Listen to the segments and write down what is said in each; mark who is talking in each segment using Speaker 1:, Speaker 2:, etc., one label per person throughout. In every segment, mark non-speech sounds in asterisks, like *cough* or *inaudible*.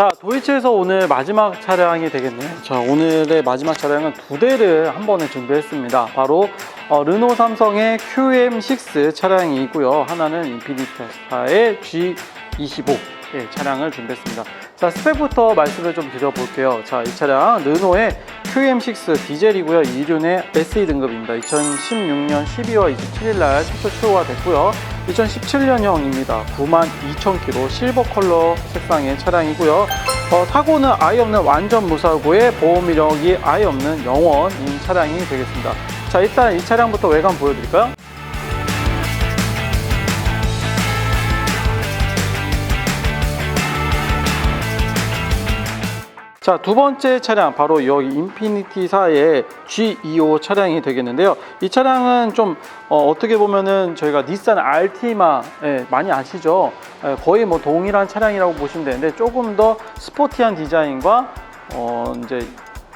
Speaker 1: 자, 도이치에서 오늘 마지막 차량이 되겠네요. 자, 오늘의 마지막 차량은 두 대를 한 번에 준비했습니다. 바로 어, 르노 삼성의 QM6 차량이고요. 하나는 인피니티스타의 G25 예, 차량을 준비했습니다. 자, 스펙부터 말씀을 좀 드려볼게요. 자, 이 차량 르노의 QM6 디젤이고요. 2륜의 SE 등급입니다. 2016년 12월 27일 날 최초 출고가 됐고요. 2017년형입니다. 92,000km 실버 컬러 색상의 차량이고요. 어, 사고는 아예 없는 완전 무사고의 보험 이력이 아예 없는 영원인 차량이 되겠습니다. 자, 일단 이 차량부터 외관 보여드릴까요? 자, 두 번째 차량 바로 여기 인피니티사의 G25 차량이 되겠는데요. 이 차량은 좀 어, 떻게 보면은 저희가 닛산 알티마 예, 많이 아시죠? 예, 거의 뭐 동일한 차량이라고 보시면 되는데 조금 더 스포티한 디자인과 어, 이제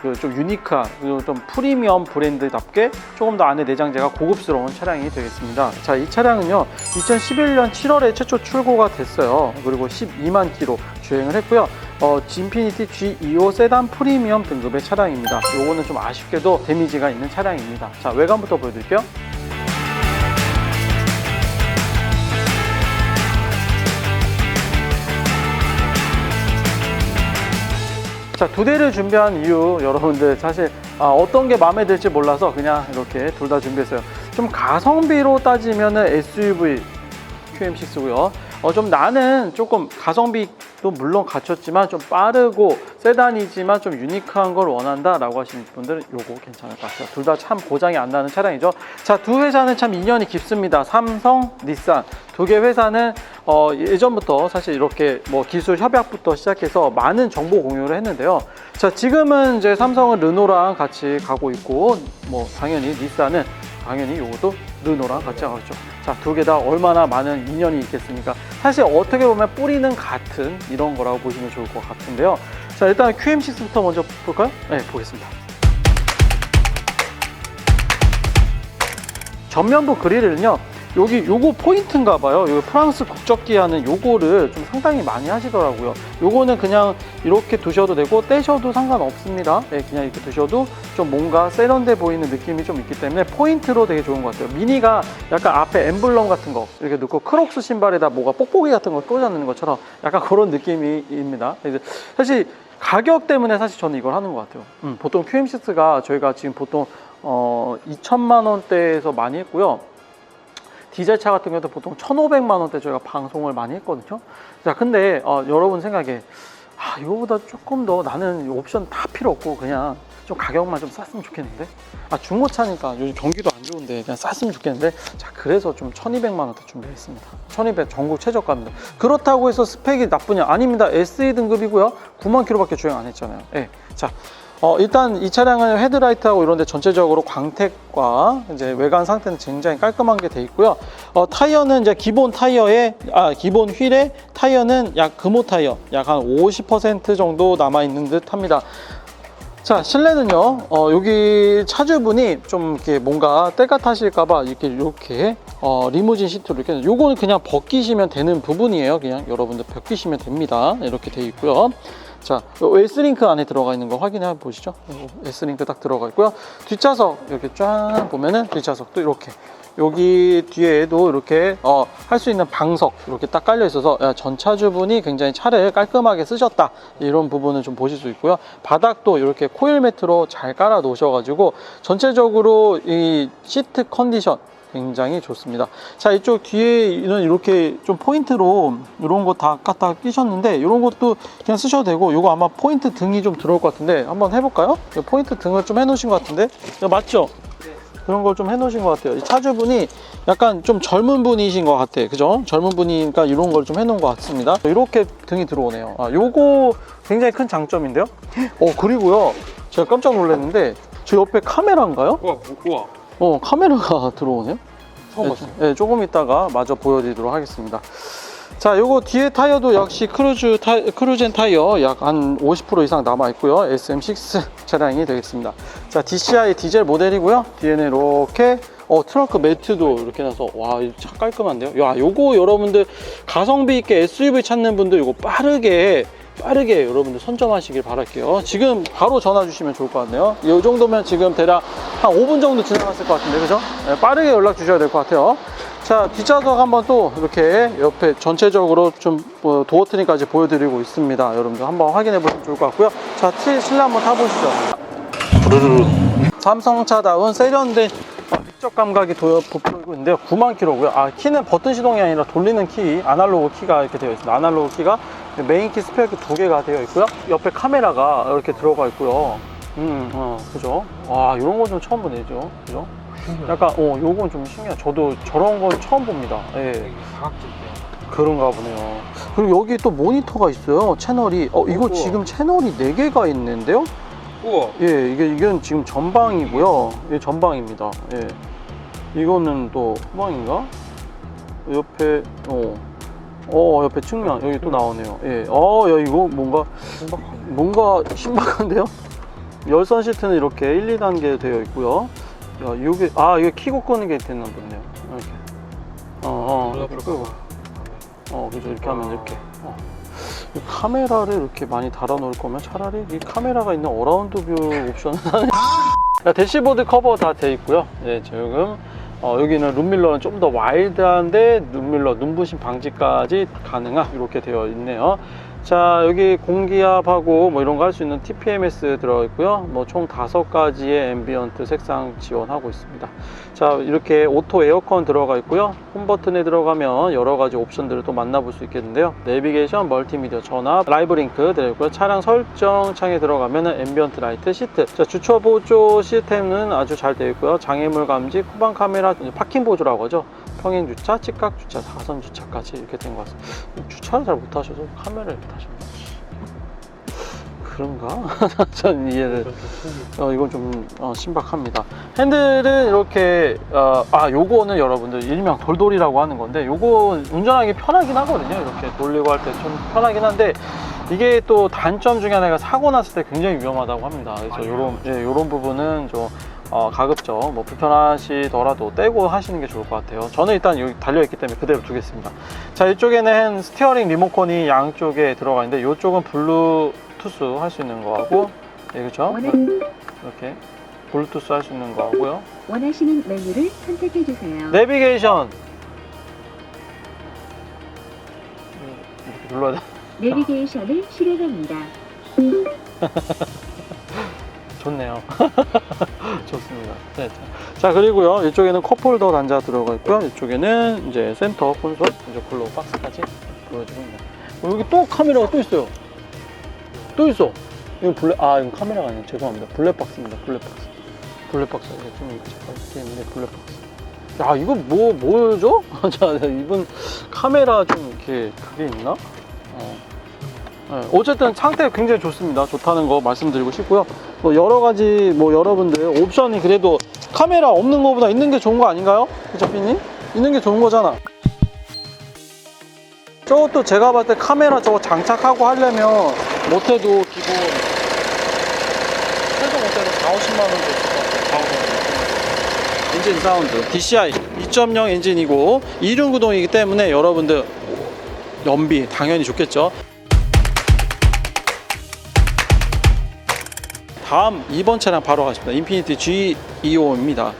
Speaker 1: 그좀 유니크한 그리고 좀 프리미엄 브랜드답게 조금 더 안에 내장재가 고급스러운 차량이 되겠습니다. 자, 이 차량은요 2011년 7월에 최초 출고가 됐어요. 그리고 12만 킬로 주행을 했고요. 어, 진피니티 G25 세단 프리미엄 등급의 차량입니다. 요거는 좀 아쉽게도 데미지가 있는 차량입니다. 자, 외관부터 보여드릴게요. 자, 두 대를 준비한 이유 여러분들 사실 아, 어떤 게 마음에 들지 몰라서 그냥 이렇게 둘 다 준비했어요. 좀 가성비로 따지면은 SUV QM6고요. 어, 좀 나는 조금 가성비도 물론 갖췄지만 좀 빠르고 세단이지만 좀 유니크한 걸 원한다라고 하시는 분들은 요거 괜찮을 것 같아요. 둘 다참 고장이 안 나는 차량이죠. 자, 두 회사는 참 인연이 깊습니다. 삼성, 닛산. 두 개 회사는 어, 예전부터 사실 이렇게 뭐 기술 협약부터 시작해서 많은 정보 공유를 했는데요. 자, 지금은 이제 삼성은 르노랑 같이 가고 있고, 뭐 당연히 닛산은 당연히 요것도 르노랑 같이 가고 있죠. 자, 두 개 다 얼마나 많은 인연이 있겠습니까? 사실 어떻게 보면 뿌리는 같은 이런 거라고 보시면 좋을 것 같은데요. 자, 일단 QM6부터 먼저 볼까요? 네, 보겠습니다. 전면부 그릴을요. 여기 요거 포인트인가 봐요. 요 프랑스 국적기 하는 요거를 좀 상당히 많이 하시더라고요. 요거는 그냥 이렇게 두셔도 되고 떼셔도 상관없습니다. 네, 그냥 이렇게 두셔도 좀 뭔가 세련돼 보이는 느낌이 좀 있기 때문에 포인트로 되게 좋은 것 같아요. 미니가 약간 앞에 엠블럼 같은 거 이렇게 넣고 크록스 신발에다 뭐가 뽁뽁이 같은 거 꽂아놓는 것처럼 약간 그런 느낌입니다. 사실 가격 때문에 사실 저는 이걸 하는 것 같아요. 음, 보통 QM6가 저희가 지금 보통 어, 2천만 원대에서 많이 했고요. 디젤차 같은 경우도 보통 1,500만 원대 저희가 방송을 많이 했거든요. 자, 근데 어, 여러분 생각에 아, 이거보다 조금 더 나는 옵션 다 필요 없고 그냥 좀 가격만 좀 쌌으면 좋겠는데? 아 중고차니까 요즘 경기도 안 좋은데 그냥 쌌으면 좋겠는데? 자 그래서 좀 1200만 원대 준비했습니다. 1200 전국 최저가입니다. 그렇다고 해서 스펙이 나쁘냐? 아닙니다. SE 등급이고요. 9만 킬로밖에 주행 안 했잖아요. 예. 자 어, 일단 이 차량은 헤드라이트하고 이런데 전체적으로 광택과 이제 외관 상태는 굉장히 깔끔한 게 돼 있고요. 어, 타이어는 이제 기본 타이어에 아 기본 휠에 타이어는 약 금호 타이어 약 한 50% 정도 남아 있는 듯합니다. 자 실내는요 어, 여기 차주분이 좀 이렇게 뭔가 때가 타실까봐 이렇게 이렇게 어, 리무진 시트로 이렇게 요거는 그냥 벗기시면 되는 부분이에요 그냥 여러분들 벗기시면 됩니다 이렇게 돼 있고요 자요 S링크 안에 들어가 있는 거 확인해 보시죠. 요 S링크 딱 들어가 있고요. 뒷좌석 이렇게 쫙 보면은 뒷좌석도 이렇게. 여기 뒤에도 이렇게 어, 할 수 있는 방석 이렇게 딱 깔려 있어서 야, 전 차주분이 굉장히 차를 깔끔하게 쓰셨다. 이런 부분을 좀 보실 수 있고요. 바닥도 이렇게 코일 매트로 잘 깔아 놓으셔가지고 전체적으로 이 시트 컨디션 굉장히 좋습니다 자 이쪽 뒤에는 이렇게 좀 포인트로 이런 거다 갖다 끼셨는데 이런 것도 그냥 쓰셔도 되고 이거 아마 포인트 등이 좀 들어올 것 같은데 한번 해볼까요? 이 포인트 등을 좀 해놓으신 것 같은데 맞죠? 그런 걸 좀 해놓으신 것 같아요. 이 차주분이 약간 좀 젊은 분이신 것 같아. 그죠? 젊은 분이니까 이런 걸 좀 해놓은 것 같습니다. 이렇게 등이 들어오네요. 아, 요거 굉장히 큰 장점인데요? 어, 그리고요. 제가 깜짝 놀랐는데, 저 옆에 카메라인가요?
Speaker 2: 우와 우와
Speaker 1: 어, 카메라가 *laughs* 들어오네요?
Speaker 2: 처음
Speaker 1: 네,
Speaker 2: 봤어요
Speaker 1: 네, 조금 있다가 마저 보여드리도록 하겠습니다. 자, 요거 뒤에 타이어도 역시 크루즈 타, 크루젠 타이어 약 한 50% 이상 남아 있고요. SM6 차량이 되겠습니다. 자, DCI 디젤 모델이고요. 뒤에는 이렇게 어, 트렁크 매트도 이렇게 나서 와, 이차 깔끔한데요. 야, 요거 여러분들 가성비 있게 SUV 찾는 분들 요거 빠르게 빠르게 여러분들 선점하시길 바랄게요. 지금 바로 전화 주시면 좋을 것 같네요. 이 정도면 지금 대략 한 5분 정도 지나갔을 것 같은데, 그죠? 네, 빠르게 연락 주셔야 될 것 같아요. 자, 뒷좌석 한번 또 이렇게 옆에 전체적으로 좀 어, 도어 트림까지 보여드리고 있습니다. 여러분들 한번 확인해 보시면 좋을 것 같고요. 자, 티 실내 한번 타보시죠. 부르르르. 삼성차다운 세련된 어, 직접 감각이 도어 부풀고 있는데요. 9만 킬로고요. 아, 키는 버튼 시동이 아니라 돌리는 키, 아날로그 키가 이렇게 되어 있습니다. 아날로그 키가 메인 키 스펙이 두 개가 되어 있고요. 옆에 카메라가 이렇게 들어가 있고요. 음, 어, 그죠? 와, 이런 건 좀 처음 보네죠. 그죠? 약간, 어, 요건 좀 신기해요. 저도 저런 건 처음 봅니다. 예.
Speaker 2: 사각질 때.
Speaker 1: 그런가 보네요. 그리고 여기 또 모니터가 있어요. 채널이. 어, 이거
Speaker 2: 우와.
Speaker 1: 지금 채널이 4개가 있는데요?
Speaker 2: 우와.
Speaker 1: 예, 이게, 이건 지금 전방이고요. 이게 전방입니다. 예. 이거는 또 후방인가? 옆에, 어. 어, 옆에 측면. 여기 또 나오네요. 예. 어, 야, 이거 뭔가. 뭔가 신박한데요? 열선 시트는 이렇게 1, 2단계 되어 있고요. 야, 이게, 아, 이게 키고 끄는 게 됐나 보네요. 이렇게. 어, 어. 이렇게 끄고. 어, 그죠. 이렇게 하면 이렇게. 어. 이 카메라를 이렇게 많이 달아 놓을 거면 차라리 이 카메라가 있는 어라운드 뷰. 자, *laughs* 대시보드 커버 다 돼 있고요. 예, 지금 어, 여기는 룸밀러는 좀 더 와일드한데 룸밀러 눈부심 방지까지 가능한 이렇게 되어 있네요. 자 여기 공기압하고 뭐 이런 거 할 수 있는 TPMS 들어 있고요. 뭐 총 다섯 가지의 앰비언트 색상 지원하고 있습니다. 자 이렇게 오토 에어컨 들어가 있고요. 홈 버튼에 들어가면 여러 가지 옵션들을 또 만나볼 수 있겠는데요. 내비게이션, 멀티미디어, 전압, 라이브 링크 들어 있고요. 차량 설정 창에 들어가면은 앰비언트 라이트, 시트. 자 주차 보조 시스템은 아주 잘 되어 있고요. 장애물 감지, 후방 카메라, 파킹 보조라고 하죠. 평행 주차, 직각 주차, 사선 주차까지 이렇게 된 것 같습니다. 주차를 잘 못하셔서 카메라를 타셨나? 그런가? *laughs* 전 이해를. 어, 이건 좀 어, 신박합니다. 핸들은 이렇게 어, 아 요거는 여러분들 일명 돌돌이라고 하는 건데 요거 운전하기 편하긴 하거든요. 이렇게 돌리고 할 때 좀 편하긴 한데 이게 또 단점 중에 하나가 사고 났을 때 굉장히 위험하다고 합니다. 그래서. 요런 예, 요런 부분은 좀 어, 가급적 뭐 불편하시더라도 떼고 하시는 게 좋을 것 같아요. 저는 일단 여기 달려있기 때문에 그대로 두겠습니다. 자, 이쪽에는 스티어링 리모컨이 양쪽에 들어가 있는데 이쪽은 블루투스 할 수 있는 거하고, 예, 그렇죠? 이렇게 블루투스 할 수 있는 거하고요.
Speaker 3: 원하시는 메뉴를 선택해 주세요.
Speaker 1: 내비게이션 이렇게 눌러야 돼.
Speaker 3: 내비게이션을 실행합니다. *laughs*
Speaker 1: 좋네요. *laughs* 자. 자, 그리고요. 이쪽에는 컵홀더 단자 들어가 있고요. 이쪽에는 이제 센터 콘솔, 이제 콜로 박스까지 보여주고 있네요. 어, 여기 또 카메라가 또 있어요. 또 있어. 이거 블랙, 아, 이거 카메라가 아니에요. 죄송합니다. 블랙박스입니다. 블랙박스. 블랙박스. 이게 좀 이렇게 있는데 블랙박스. 야, 이거 뭐, 뭐죠? *laughs* 자, 이분 카메라 좀 이렇게 그게 있나? 어. 네, 어쨌든 상태 굉장히 좋습니다. 좋다는 거 말씀드리고 싶고요. 뭐 여러 가지 뭐 여러분들 옵션이 그래도 카메라 없는 거보다 있는 게 좋은 거 아닌가요? 그죠, 삐님? 있는 게 좋은 거잖아. 저것도 제가 봤을 때 카메라 저거 장착하고 하려면 못해도 기본 최소 못해도 4, 50만 원 같아요. 엔진 사운드 DCI 2.0 엔진이고 이륜 구동이기 때문에 여러분들 연비 당연히 좋겠죠. 다음 2번 차량 바로 가십니다. 인피니티 G25입니다.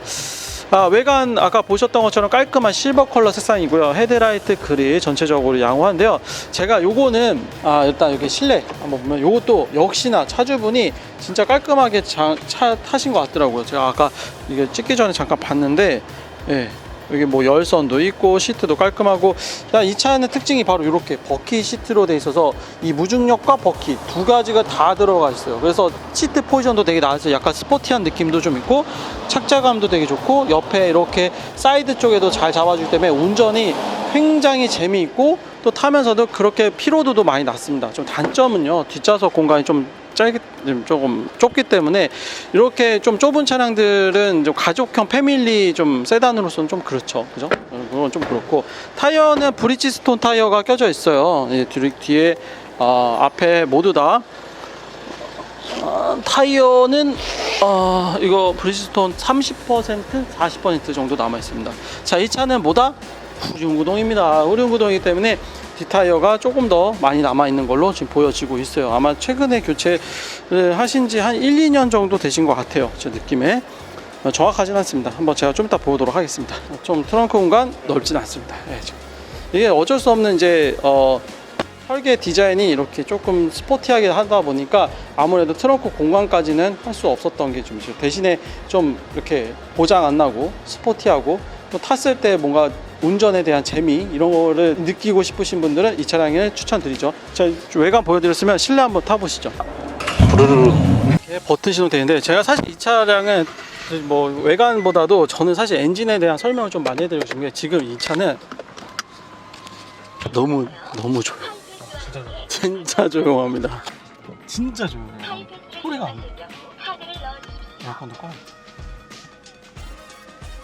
Speaker 1: 아, 외관 아까 보셨던 것처럼 깔끔한 실버 컬러 색상이고요. 헤드라이트 그릴 전체적으로 양호한데요. 제가 요거는 아, 일단 여기 실내 한번 보면 요것도 역시나 차주분이 진짜 깔끔하게 자- 차 타신 것 같더라고요. 제가 아까 이게 찍기 전에 잠깐 봤는데 예. 여기 뭐 열선도 있고 시트도 깔끔하고. 자, 이 차는 특징이 바로 이렇게 버킷 시트로 돼 있어서 이 무중력과 버킷 두 가지가 다 들어가 있어요. 그래서 시트 포지션도 되게 나아서 약간 스포티한 느낌도 좀 있고 착자감도 되게 좋고 옆에 이렇게 사이드 쪽에도 잘 잡아주기 때문에 운전이 굉장히 재미있고 또 타면서도 그렇게 피로도도 많이 났습니다. 좀 단점은요 뒷좌석 공간이 좀 좀 조금 좁기 때문에 이렇게 좀 좁은 차량들은 좀 가족형 패밀리 좀 세단으로서는 좀 그렇죠. 그죠? 어, 그건 좀 그렇고. 타이어는 브리지스톤 타이어가 껴져 있어요. 뒤에 어, 앞에 모두 다. 어, 타이어는 어, 이거 브리지스톤 30% 40% 정도 남아 있습니다. 자 이 차는 뭐다 후륜 구동입니다. 후륜 구동이기 때문에 뒷타이어가 조금 더 많이 남아 있는 걸로 지금 보여지고 있어요. 아마 최근에 교체를 하신 지 한 1, 2년 정도 되신 것 같아요. 제 느낌에. 어, 정확하진 않습니다. 한번 제가 좀 이따 보도록 하겠습니다. 좀 트렁크 공간 넓진 않습니다. 예, 좀. 이게 어쩔 수 없는 이제 어, 설계 디자인이 이렇게 조금 스포티하게 하다 보니까 아무래도 트렁크 공간까지는 할 수 없었던 게 좀. 대신에 좀 이렇게 보장 안 나고 스포티하고 또 탔을 때 뭔가 운전에 대한 재미 이런 거를 느끼고 싶으신 분들은 이 차량을 추천드리죠. 자, 외관 보여드렸으면 실내 한번 타보시죠.
Speaker 2: 부르르.
Speaker 1: 이렇게 버튼 시동 되는데 제가 사실 이 차량은 뭐 외관보다도 저는 사실 엔진에 대한 설명을 좀 많이 해드리고 싶은 게 지금 이 차는 너무 너무 조용.
Speaker 2: 진짜
Speaker 1: 조용합니다. 진짜 조용해요. 소리가 안 나. 에어컨도 꺼.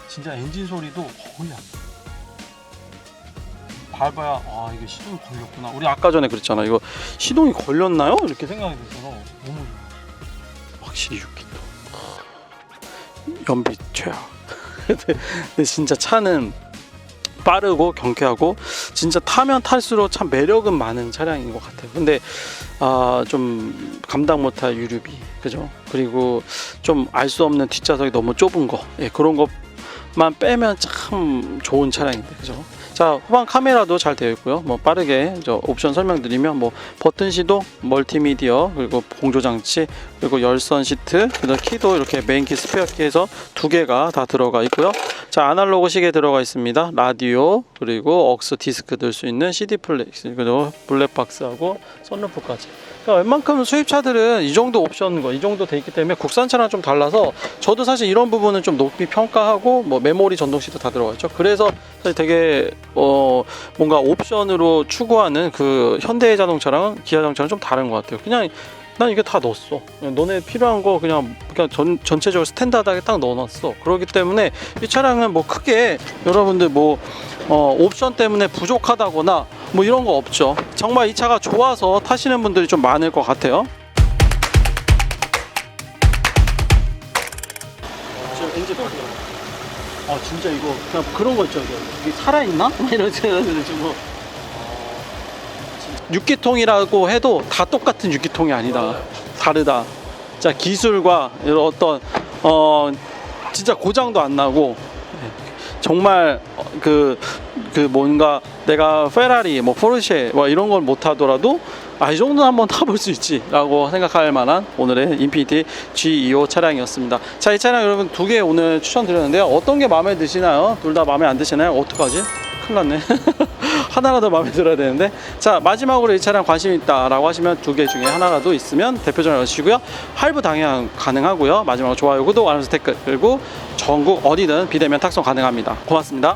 Speaker 1: 진짜 엔진 소리도 거의 안 나. 밟아야 아 이게 시동이 걸렸구나. 우리 아까 전에 그랬잖아. 이거 시동이 걸렸나요? 이렇게 생각이 들어서 너무 좋아. 확실히 6기도. 연비 최악. *laughs* 근데, 진짜 차는 빠르고 경쾌하고 진짜 타면 탈수록 참 매력은 많은 차량인 것 같아요. 근데 아, 좀 감당 못할 유류비, 그죠? 그리고 좀 알 수 없는 뒷좌석이 너무 좁은 거, 예, 그런 것만 빼면 참 좋은 차량인데, 그죠? 자, 후방 카메라도 잘 되어 있고요. 뭐 빠르게 저 옵션 설명드리면 뭐 버튼 시동, 멀티미디어, 그리고 공조 장치, 그리고 열선 시트, 그다음 키도 이렇게 메인 키 스페어 키에서 두 개가 다 들어가 있고요. 자, 아날로그 시계 들어가 있습니다. 라디오, 그리고 억스 디스크 들 수 있는 CD 플레이, 그리고 블랙박스하고 선루프까지. 그러니까 웬만큼 수입차들은 이 정도 옵션 거, 이 정도 돼 있기 때문에 국산차랑 좀 달라서 저도 사실 이런 부분은 좀 높이 평가하고 뭐 메모리 전동시도 다 들어가 있죠. 그래서 사실 되게 어 뭔가 옵션으로 추구하는 그 현대 자동차랑 기아 자동차랑 좀 다른 것 같아요. 그냥 난 이게 다 넣었어. 너네 필요한 거 그냥 그냥 전, 전체적으로 스탠다드하게 딱 넣어놨어. 그렇기 때문에 이 차량은 뭐 크게 여러분들 뭐 어, 옵션 때문에 부족하다거나 뭐 이런 거 없죠. 정말 이 차가 좋아서 타시는 분들이 좀 많을 것 같아요. 지금 엔진 바뀌어. 아 진짜 이거 그냥 그런 거 있죠. 이게, 살아 있나? *laughs* 막 이런 생각이 지금. 6기통이라고 해도 다 똑같은 6기통이 아니다. 다르다. 자 기술과 이런 어떤 어 진짜 고장도 안 나고 정말 어, 그, 그 뭔가 내가 페라리, 뭐 포르쉐 뭐 이런 걸못 하더라도 아, 이 정도는 한번 *laughs* 타볼 수 있지라고 생각할 만한 오늘의 인피니티 G25 차량이었습니다. 자, 이 차량 여러분 두 개 오늘 추천드렸는데요. 어떤 게 마음에 드시나요? 둘 다 마음에 안 드시나요? 어떡하지? 큰일 났네. *laughs* 하나라도 마음에 들어야 되는데. 자, 마지막으로 이 차량 관심 있다라고 하시면 두 개 중에 하나라도 있으면 대표 전화 여시고요. 할부 당연 가능하고요. 마지막으로 좋아요, 구독, 알람 댓글 그리고 전국 어디든 비대면 탁송 가능합니다. 고맙습니다.